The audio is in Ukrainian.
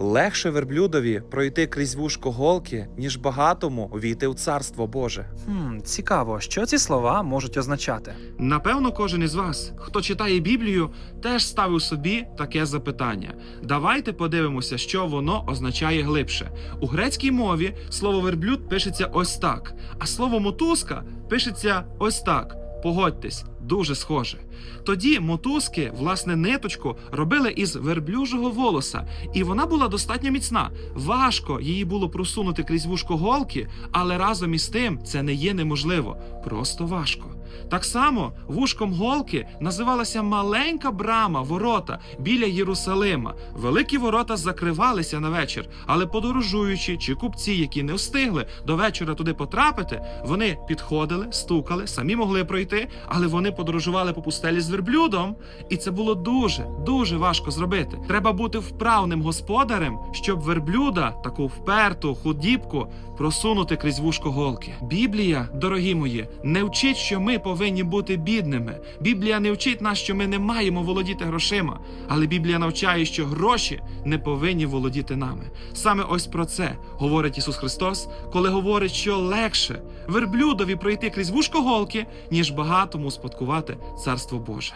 Легше верблюдові пройти крізь вушко голки, ніж багатому війти в царство Боже. Хм, цікаво, що ці слова можуть означати. Напевно, кожен із вас, хто читає Біблію, теж ставив собі таке запитання. Давайте подивимося, що воно означає глибше. У грецькій мові слово верблюд пишеться ось так, а слово мотузка пишеться ось так. Погодьтесь, дуже схоже. Тоді мотузки, власне, ниточку робили із верблюжого волоса, і вона була достатньо міцна. Важко її було просунути крізь вушко голки, але разом із тим це не є неможливо, просто важко. Так само вушком голки називалася маленька брама ворота біля Єрусалима. Великі ворота закривалися на вечір, але подорожуючі чи купці, які не встигли до вечора туди потрапити, вони підходили, стукали, самі могли пройти, але вони подорожували по пустелі з верблюдом, і це було дуже, дуже важко зробити. Треба бути вправним господарем, щоб верблюда, таку вперту худібку, просунути крізь вушко голки. Біблія, дорогі мої, не вчить, що ми повинні бути бідними. Біблія не вчить нас, що ми не маємо володіти грошима. Але Біблія навчає, що гроші не повинні володіти нами. Саме ось про це говорить Ісус Христос, коли говорить, що легше верблюдові пройти крізь вушко голки, ніж багатому успадкувати Царство Боже.